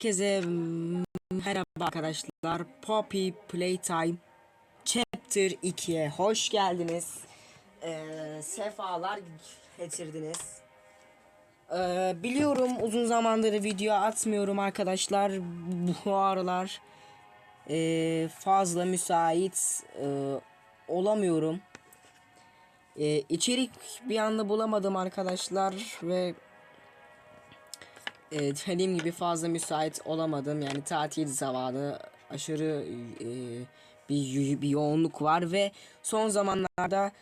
Herkese merhaba arkadaşlar. Poppy Playtime Chapter 2'ye hoş geldiniz. Ee, sefalar getirdiniz. Ee, biliyorum uzun zamandır video atmıyorum arkadaşlar. Bu aralar ee, fazla müsait ee, olamıyorum. Ee, içerik bir anda bulamadım arkadaşlar ve e, dediğim gibi fazla müsait olamadım. Yani tatil zamanı aşırı e, bir, bir yoğunluk var ve son zamanlarda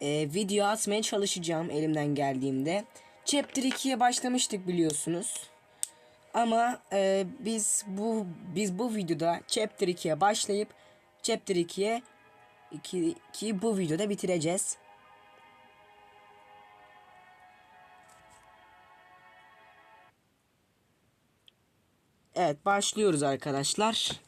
e, video atmaya çalışacağım elimden geldiğimde. Chapter 2'ye başlamıştık biliyorsunuz. Ama e, biz bu biz bu videoda Chapter 2'ye başlayıp Chapter 2'ye 2 2'yi bu videoda bitireceğiz. Evet başlıyoruz arkadaşlar.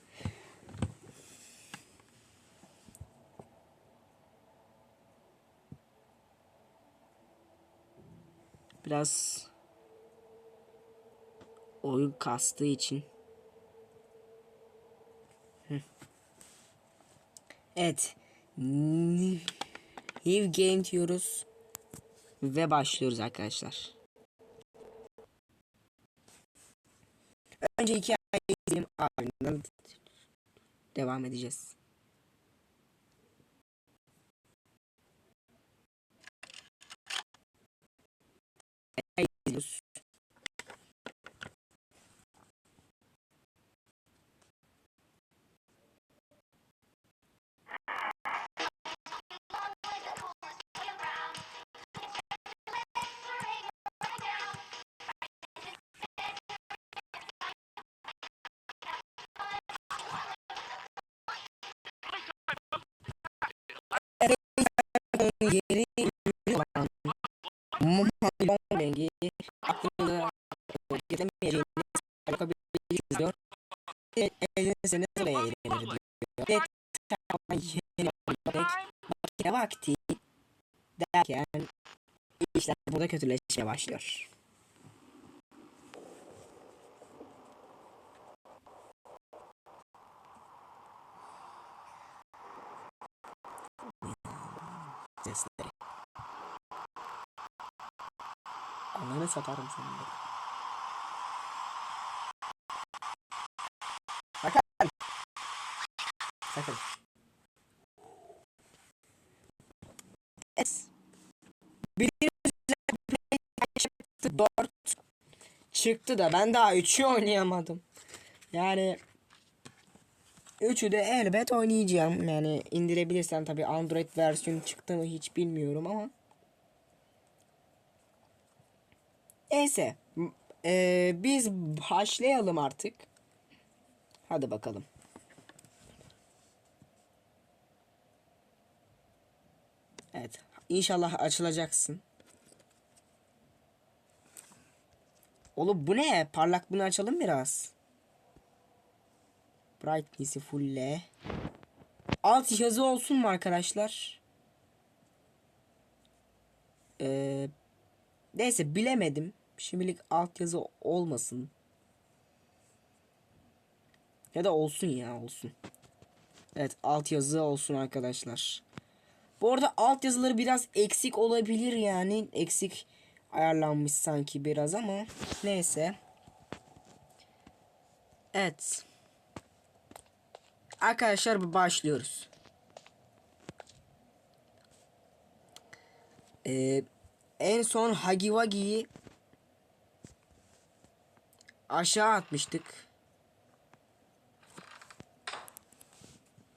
Biraz oyun kastığı için. Evet. New game diyoruz. Ve başlıyoruz arkadaşlar. Önce hikayeyi izleyelim ardından devam edeceğiz. Oraya eğlenir makine vakti derken işler burada kötüleşmeye başlıyor. Sesleri. Ananı satarım seni Sakın. Sakın. Es. Bildiğiniz üzere 4 çıktı da ben daha 3'ü oynayamadım. Yani Üçü de elbet oynayacağım. Yani indirebilirsen tabi Android versiyonu çıktı mı hiç bilmiyorum ama. Neyse. eee, biz başlayalım artık. Hadi bakalım. Evet. İnşallah açılacaksın. Oğlum bu ne? Parlak bunu açalım biraz. Brightness'i fullle. Alt yazı olsun mu arkadaşlar? Ee, neyse bilemedim. Şimdilik alt yazı olmasın. Ya da olsun ya olsun. Evet alt yazı olsun arkadaşlar. Bu arada alt yazıları biraz eksik olabilir yani. Eksik ayarlanmış sanki biraz ama neyse. Evet. Arkadaşlar başlıyoruz. Ee, en son Hagiwagi'yi aşağı atmıştık.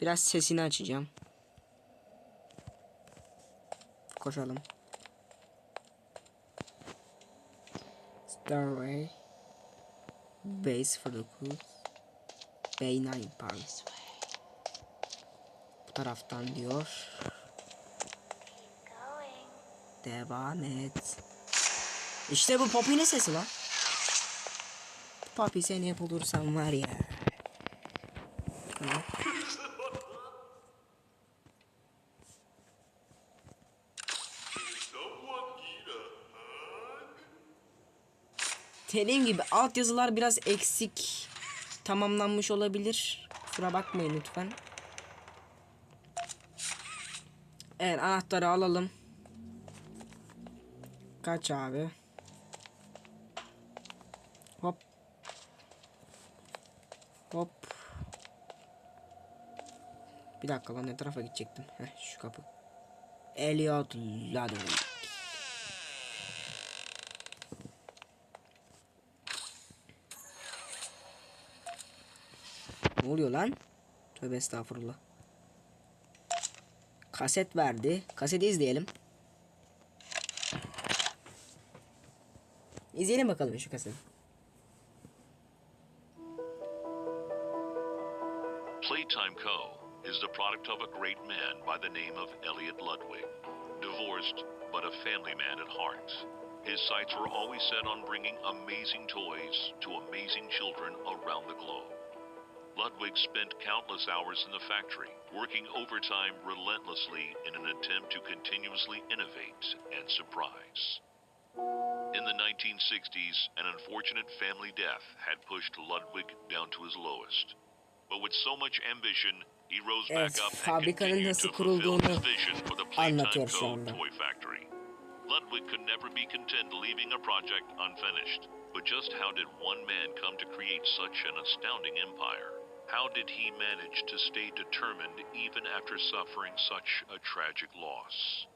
Biraz sesini açacağım. Koşalım. Starway Base for the Cool Bay9 pardon. Bu taraftan diyor. Devam et. İşte bu Poppy ne sesi lan? Poppy seni bulursam var ya. Hı. Dediğim gibi altyazılar biraz eksik tamamlanmış olabilir. Kusura bakmayın lütfen. Evet anahtarı alalım. Kaç abi? Hop. Hop. Bir dakika lan ne tarafa gidecektim? Heh şu kapı. Elliot Ludwig. Ne oluyor lan? Tövbe estağfurullah. Kaset verdi. Kaseti izleyelim. İzleyelim bakalım şu kaseti. Playtime Co. is the product of a great man by the name of Elliot Ludwig. Divorced, but a family man at heart. His sights were always set on bringing amazing toys to amazing children around the globe. Ludwig spent countless hours in the factory, working overtime relentlessly in an attempt to continuously innovate and surprise. In the 1960s, an unfortunate family death had pushed Ludwig down to his lowest. But with so much ambition, he rose Evet, back up and continued to fulfill his vision for the Playtime şu Co. toy factory. Ludwig could never be content leaving a project unfinished. But just how did one man come to create such an astounding empire? How did he manage to stay determined even after suffering such a tragic loss?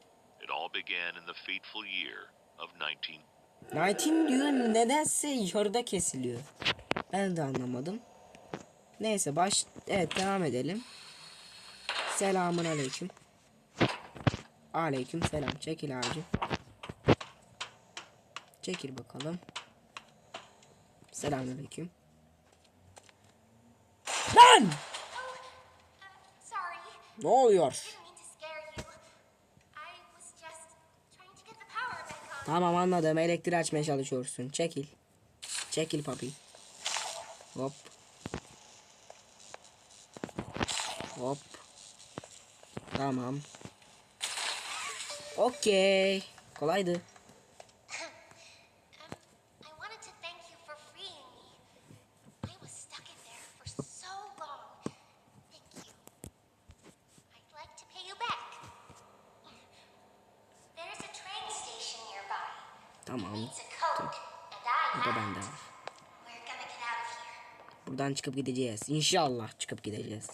It all began in the fateful year of 19 Nineteen diyor nedense yarıda kesiliyor. Ben de anlamadım. Neyse baş evet devam edelim. Selamun aleyküm. Aleyküm selam. Çekil abicim. Çekil bakalım. Selamun aleyküm. Lan! Sorry, Ne oluyor? didn't mean to scare you. I was just trying to get the power back on. Tamam anladım. Elektriği açmaya çalışıyorsun. Çekil. Çekil papi. Hop. Hop. Tamam. Okey. Kolaydı. Buradan çıkıp gideceğiz. İnşallah çıkıp gideceğiz.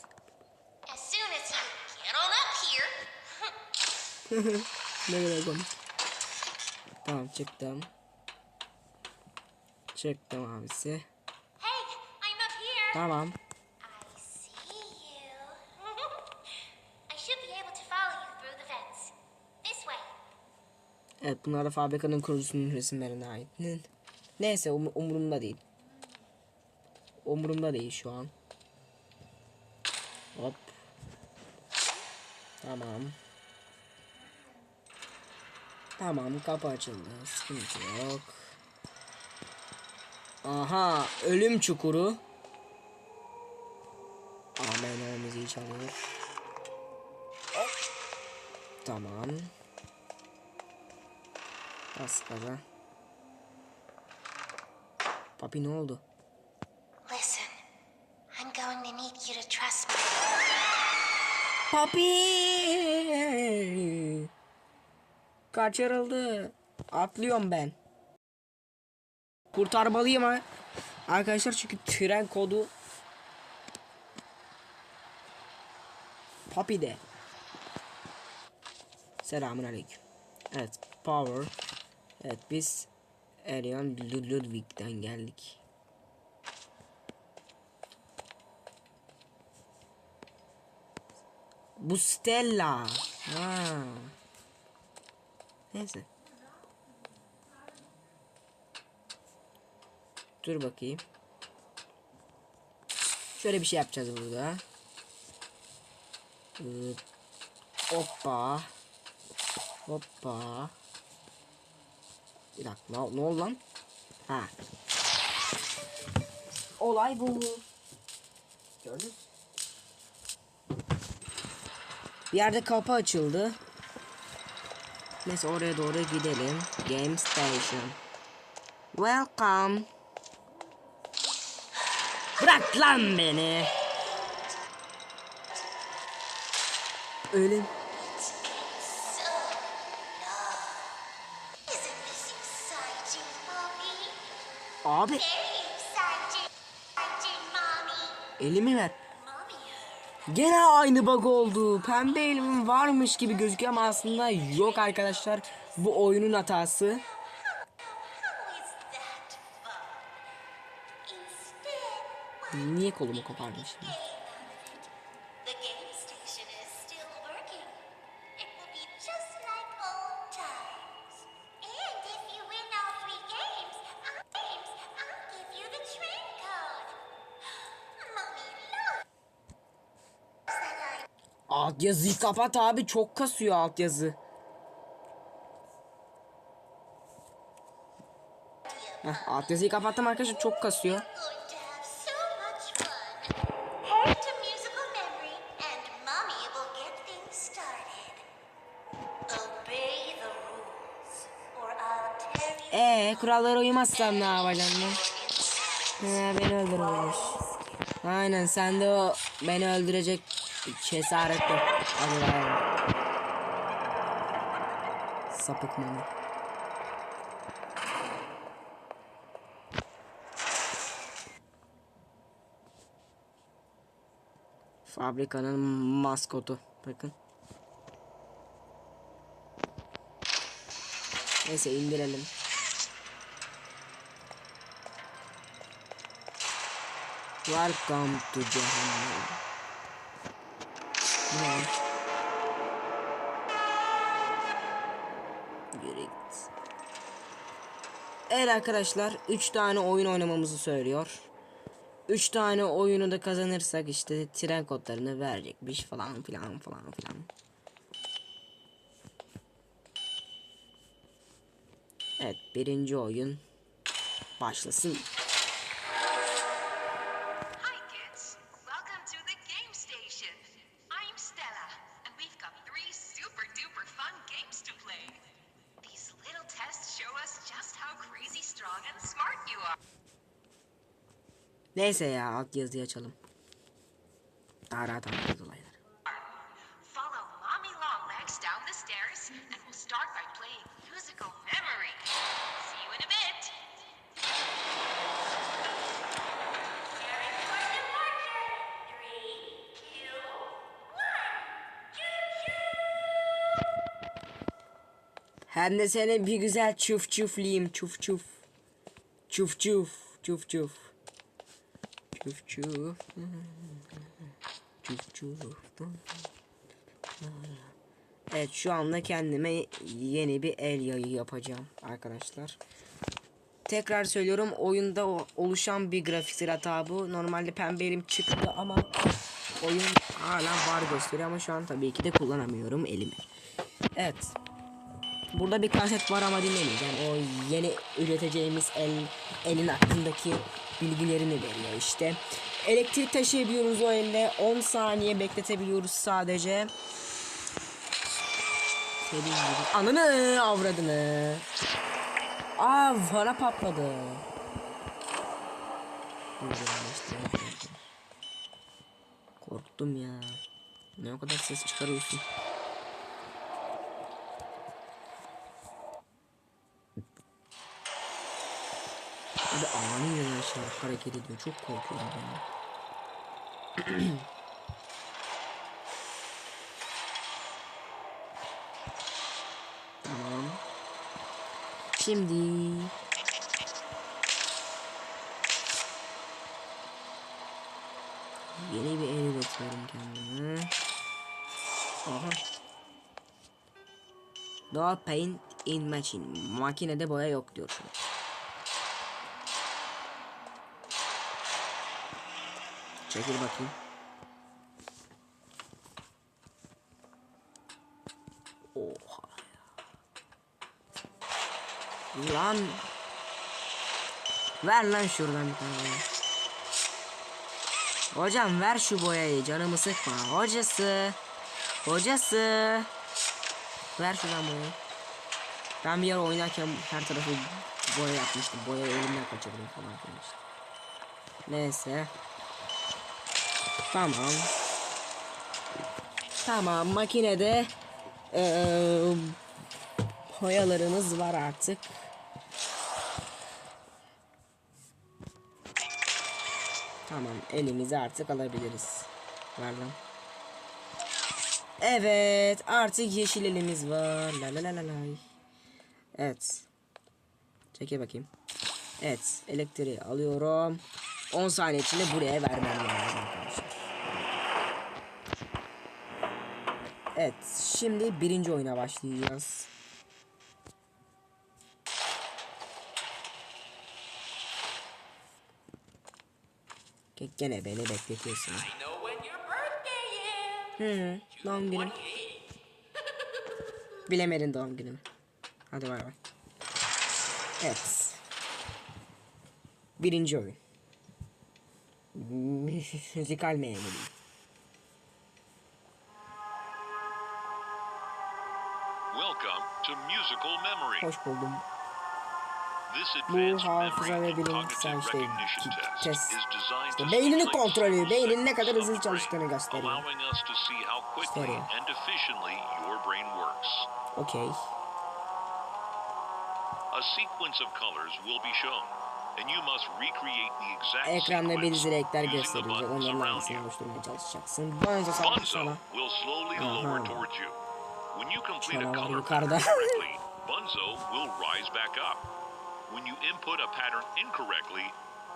Ne kadar komik. Tamam çıktım. Çıktım abisi. hey. Tamam. Evet bunlar da fabrikanın kurucusunun resimlerine ait. Ne- Neyse um- umurumda değil. Umurumda değil şu an. Hop. Tamam. Tamam kapı açıldı. Sıkıntı yok. Aha ölüm çukuru. Amen müziği çalıyor. Tamam. Bas gaza. Papi ne oldu? Papi! Kaçırıldı. Atlıyorum ben. Kurtarmalıyım ha. Arkadaşlar çünkü tren kodu Papi de. Selamun aleyküm. Evet, power. Evet, biz Erion Lud- Ludwig'den geldik. Bu Stella. Ha. Neyse. Dur bakayım. Şöyle bir şey yapacağız burada. Ee, hoppa. Hoppa. Bir dakika ne, ne oldu lan? Ha. Olay bu. Gördünüz Bir yerde kapı açıldı. Neyse oraya doğru gidelim. Game Station. Welcome. Bırak lan beni. Ölüm. Abi elimi ver. Gene aynı bug oldu. Pembe elimin varmış gibi gözüküyor ama aslında yok arkadaşlar. Bu oyunun hatası. Niye kolumu koparmışım? the Altyazıyı kapat abi çok kasıyor altyazı. Heh, altyazıyı kapattım arkadaşlar çok kasıyor. Ee kurallara uymazsam ne yapacağım lan? He, beni öldürmüş. Aynen sen de o beni öldürecek cesaretle. Hadi lan. Sapık mı? Fabrikanın maskotu. Bakın. Neyse indirelim. Welcome to Cehennem. Bu ne? Yürü git. Evet arkadaşlar 3 tane oyun oynamamızı söylüyor. 3 tane oyunu da kazanırsak işte tren kodlarını verecekmiş falan filan falan filan. Evet birinci oyun başlasın. Neyse ya alt yazıyı açalım. Daha rahat anlarız olayları. Hem de seni bir güzel çuf çufliyim çuf çuf. Çuf çuf çuf çuf. Çuf çuf. Çuf çuf. Evet şu anda kendime yeni bir el yayı yapacağım arkadaşlar. Tekrar söylüyorum oyunda oluşan bir grafiksel hata bu. Normalde pembe elim çıktı ama oyun hala var gösteriyor ama şu an tabii ki de kullanamıyorum elimi. Evet. Burada bir kaset var ama dinlemeyeceğim. O yeni üreteceğimiz el elin hakkındaki bilgilerini veriyor işte. Elektrik taşıyabiliyoruz o elle. 10 saniye bekletebiliyoruz sadece. Ananı avradını. Aa bana patladı. Korktum ya. Ne o kadar ses çıkarıyorsun. Bir de aniden şey hareket ediyor. Çok korkuyorum ya. tamam. Şimdi yeni bir el üretiyorum kendime. Aha. No paint in machine. Makinede boya yok diyor şu Çekil bakayım. Oha. Lan. Ver lan şuradan bir tane. Hocam ver şu boyayı canımı sıkma. Hocası. Hocası. Ver şuradan boyayı. Ben bir yer oynarken her tarafı boya yapmıştım. Boya elimden kaçırdım falan filan işte. Neyse. Tamam. Tamam makinede eee boyalarımız var artık. Tamam elimizi artık alabiliriz. Ver lan. Evet artık yeşil elimiz var. La la la la la. Evet. Çeke bakayım. Evet elektriği alıyorum. 10 saniye içinde buraya vermem lazım arkadaşlar. Evet şimdi birinci oyuna başlayacağız. Ge- Gene beni bekletiyorsun. Hı, doğum günüm. 28. Bilemedin doğum günümü. Hadi bay bay. Evet. Birinci oyun. Müzikal memeli. Hoş buldum. Bu hafıza ve bilimsel şey test İşte beynini kontrol ediyor. Beynin ne kadar hızlı çalıştığını gösteriyor. works. Okey. A sequence of colors will be shown, and you must recreate the exact Ekranda belirli renkler gösterilecek. Onların you. oluşturmaya çalışacaksın. Bonzo sana. will slowly lower towards you. When you complete a Canavar color yukarıda. Bunzo will rise back up. When you input a pattern incorrectly,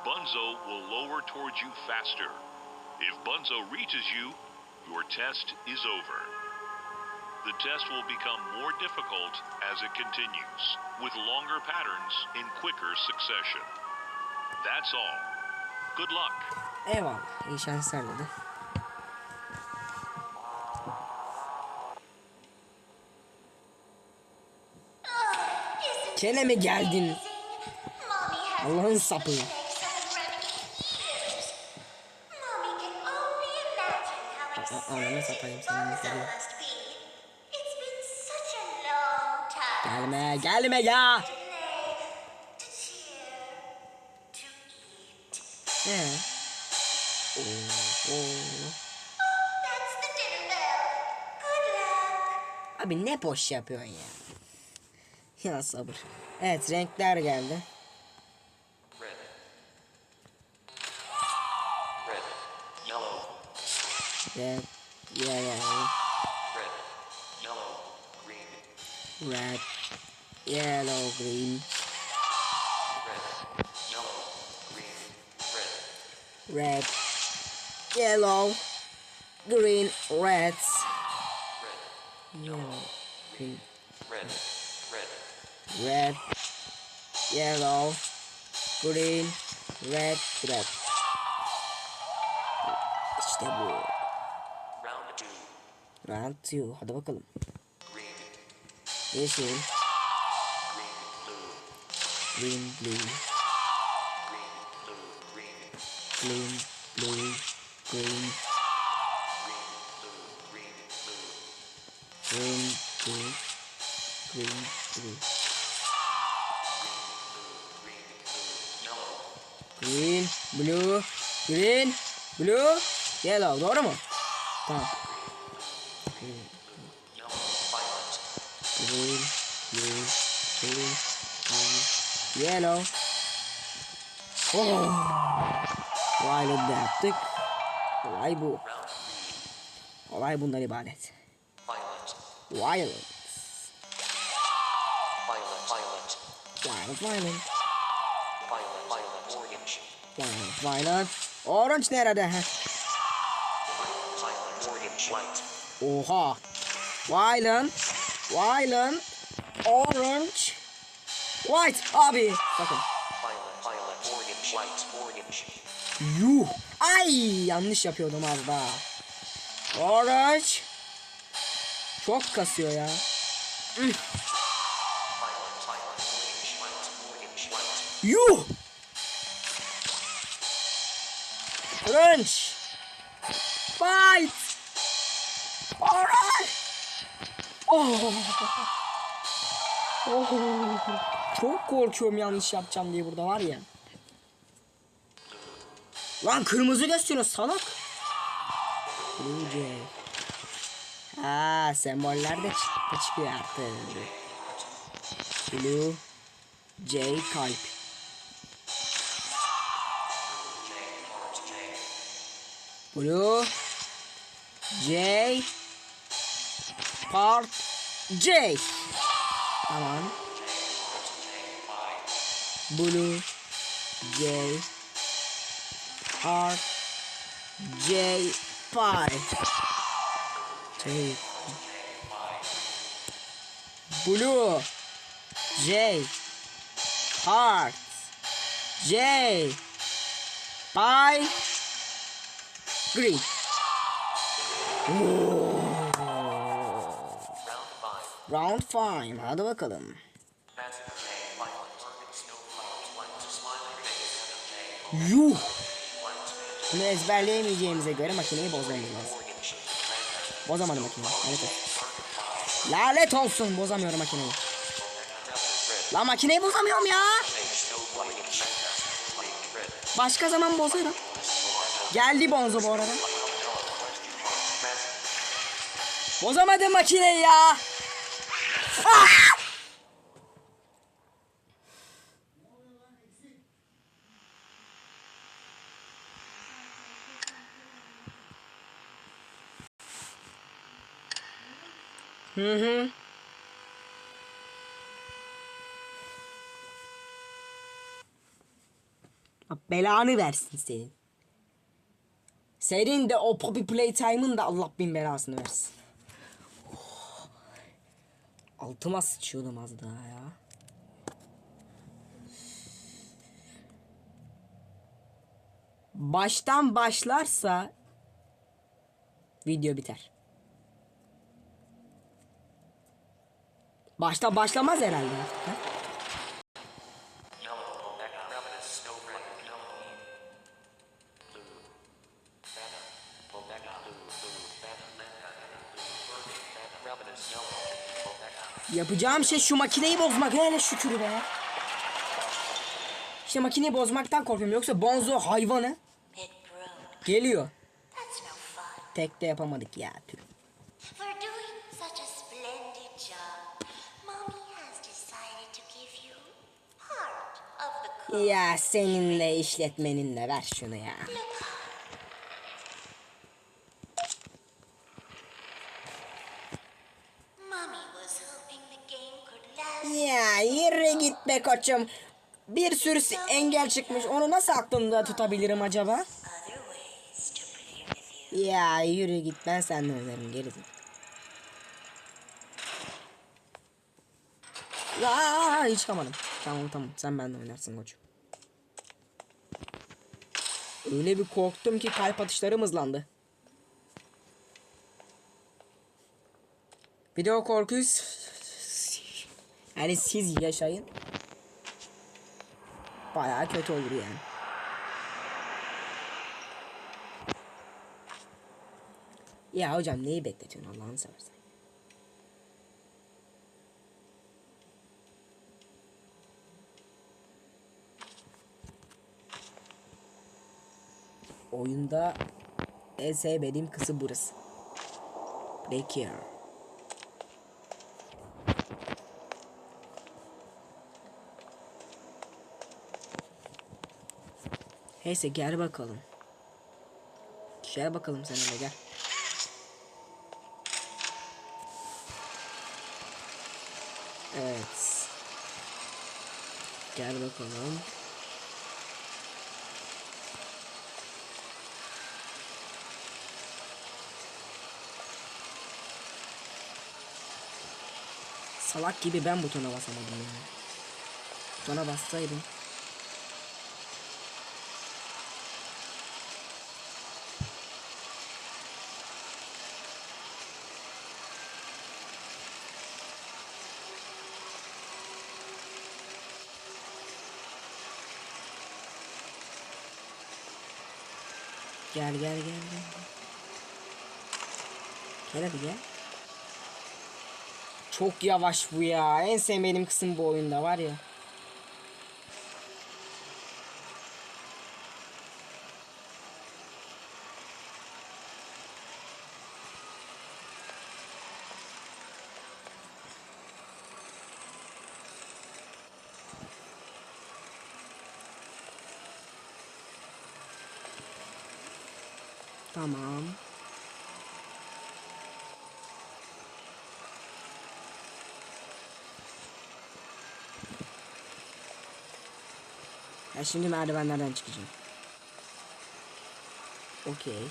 Bunzo will lower towards you faster. If Bunzo reaches you, your test is over. The test will become more difficult as it continues, with longer patterns in quicker succession. That's all. Good luck. Eyvallah. İyi şanslar dedi. Gene mi geldin? Allah'ın sapı. Ananı satayım senin time Gelme gelme ya. eat. He. Oo, oo. Abi ne boş yapıyorsun ya. Ya sabır. Evet renkler geldi. Red. Red. Yellow. Red, yellow, Red. Yellow. Green. red, yellow, green, Red. Yellow. Green. Red. Red, yellow, green, red, Red. İşte bu. Round two. Round 2. Hadi bakalım. Green. Yeşil, Green. Blue. green, blue, Green. Blue. Green. blue, Green. Blue, yellow. Doğru mu? Tamam. Green, blue, green, blue, yellow. Oh. Violet de yaptık. Olay bu. Olay bundan ibaret. Violet. Violet. Violet. Violet. Violet. Orange. Nerede? ha? Oha. Violet, violet, orange, white. Abi. Bakın. Yuh. Ay yanlış yapıyordum az daha. Orange. Çok kasıyor ya. White. Yuh. Orange. White. Oh. Oh. Çok korkuyorum yanlış yapacağım diye burada var ya. Lan kırmızı gösteriyor salak. Jay. Ha semboller de çıktı çıkıyor artık. Blue J kalp. Blue J Part J. Tamam. Blue J R J J Blue J Heart J Pi Green. Round Round 5 hadi bakalım. Yuh. Bunu ezberleyemeyeceğimize göre makineyi bozmamız lazım. Bozamadım makineyi olsun Lanet olsun bozamıyorum makineyi. La makineyi bozamıyorum ya. Başka zaman bozarım Geldi Bonzo bu arada Bozamadım makineyi ya Ah! Hı hı. Belanı versin senin. Senin de o Poppy Playtime'ın da Allah bin belasını versin. Altıma sıçıyordum az daha ya. Baştan başlarsa video biter. Başta başlamaz herhalde artık. ha? Yellow. Yapacağım şey şu makineyi bozmak hele şükür be. İşte makineyi bozmaktan korkuyorum yoksa Bonzo hayvanı geliyor. Tek de yapamadık ya. tüh. Ya seninle işletmeninle ver şunu ya. Git be koçum. Bir sürü engel çıkmış. Onu nasıl aklımda tutabilirim acaba? Ya yürü git ben seninle oynarım geri dön. Aa, hiç çıkamadım. Tamam tamam sen benimle oynarsın koçum. Öyle bir korktum ki kalp atışlarım hızlandı. Bir de o korkuyu yani siz yaşayın. Bayağı kötü olur yani. Ya hocam neyi bekletiyorsun Allah'ını seversen. Oyunda en sevmediğim kısım burası. Play Neyse gel bakalım. Gel bakalım sen hele gel. Evet. Gel bakalım. Salak gibi ben butona basamadım ya. Butona bassaydım. Gel gel gel gel. Gel hadi gel. Çok yavaş bu ya. En sevmediğim kısım bu oyunda var ya. Tamam. Ya şimdi merdivenlerden çıkacağım. Okey.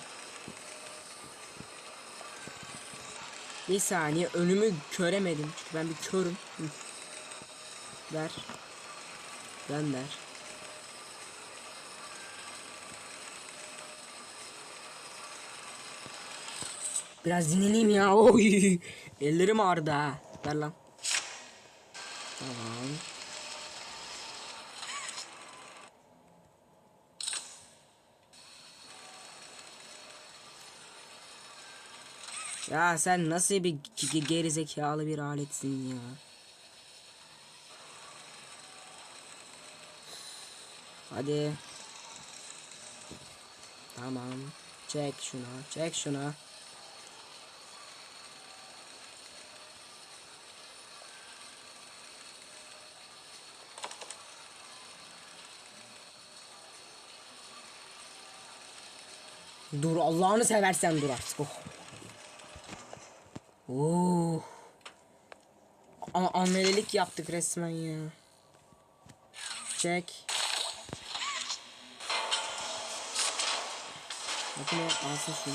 Bir saniye önümü göremedim çünkü ben bir körüm. Ver. Gönder. Biraz dinleneyim ya. Oy. Ellerim ağrıdı ha. Ver lan. Tamam. Ya sen nasıl bir ge- ge- gerizekalı bir aletsin ya. Hadi. Tamam. Çek şunu. Çek şunu. Dur Allah'ını seversen dur artık. Oh. Oo. A- amelelik yaptık resmen ya. Çek. Makine alsın şunu.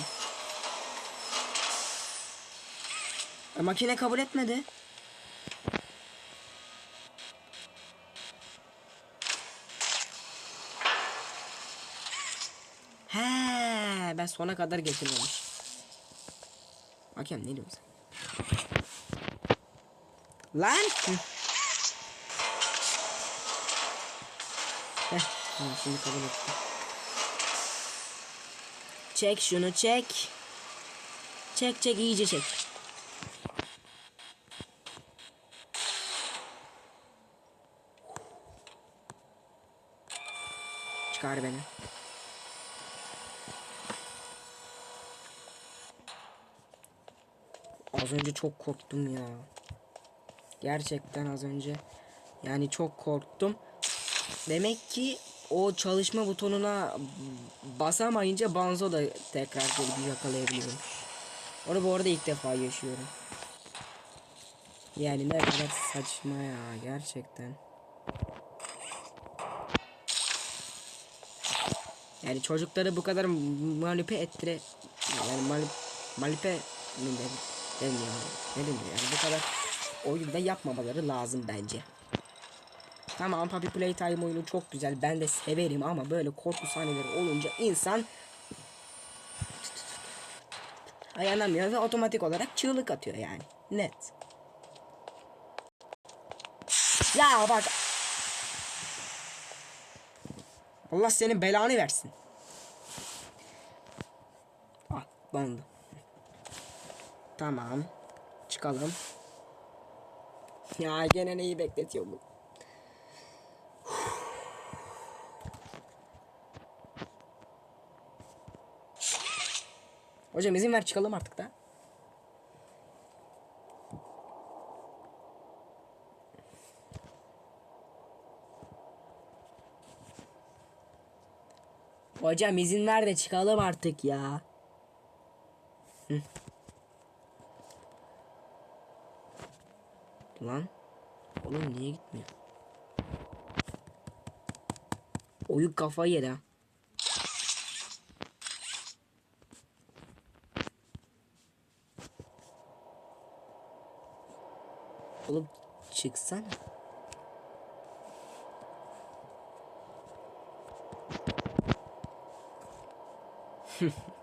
E, makine kabul etmedi. He, ben sona kadar getirmemiş. Hakem ne diyorsun sen? Lan! Heh, tamam şimdi kabul ettim. Çek şunu çek. Çek çek iyice çek. Çıkar beni. Az önce çok korktum ya. Gerçekten az önce. Yani çok korktum. Demek ki o çalışma butonuna basamayınca Banzo da tekrar gelip yakalayabiliyorum. Onu bu arada ilk defa yaşıyorum. Yani ne kadar saçma ya gerçekten. Yani çocukları bu kadar manipüle ettire yani manip, manipüle? Demiyor. Ne denir yani bu kadar oyunda yapmamaları lazım bence. Tamam Puppy Playtime oyunu çok güzel. Ben de severim ama böyle korku sahneleri olunca insan dayanamıyor ve otomatik olarak çığlık atıyor yani. Net. Ya bak. Allah senin belanı versin. Ah, bandı. Tamam. Çıkalım. Ya gene neyi bekletiyor bu? Hocam izin ver çıkalım artık da. Hocam izin ver de çıkalım artık ya. Hı. Lan. Oğlum niye gitmiyor? Oyun kafayı yedi ha. Oğlum çıksana.